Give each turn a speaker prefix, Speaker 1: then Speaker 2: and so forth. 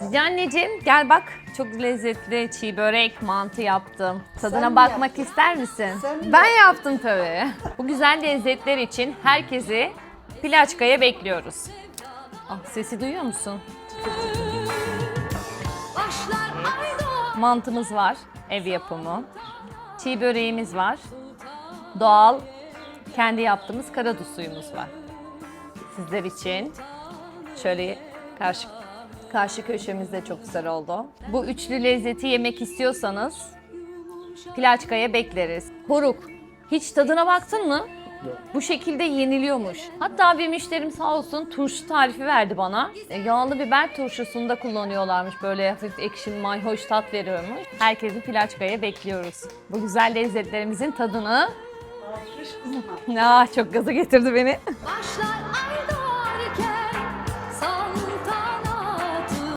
Speaker 1: Cici anneciğim gel bak çok lezzetli çiğ börek mantı yaptım. Tadına
Speaker 2: Sen mi
Speaker 1: bakmak
Speaker 2: yaptın?
Speaker 1: ister misin?
Speaker 2: Sen mi
Speaker 1: ben yaptım tabii. Bu güzel lezzetler için herkesi Plaçka'ya bekliyoruz. Ah, sesi duyuyor musun? Mantımız var, ev yapımı. Çiğ böreğimiz var. Doğal, kendi yaptığımız karadut suyumuz var. Sizler için şöyle karşı karşı köşemizde çok güzel oldu. Bu üçlü lezzeti yemek istiyorsanız Plaçka'ya bekleriz. Horuk, hiç tadına baktın mı? Bu şekilde yeniliyormuş. Hatta bir müşterim sağ olsun turşu tarifi verdi bana. E, yağlı biber turşusunda kullanıyorlarmış. Böyle hafif ekşi mayhoş tat veriyormuş. Herkesi Plaçka'ya bekliyoruz. Bu güzel lezzetlerimizin tadını... Ah, çok gaza getirdi beni.
Speaker 3: Başlar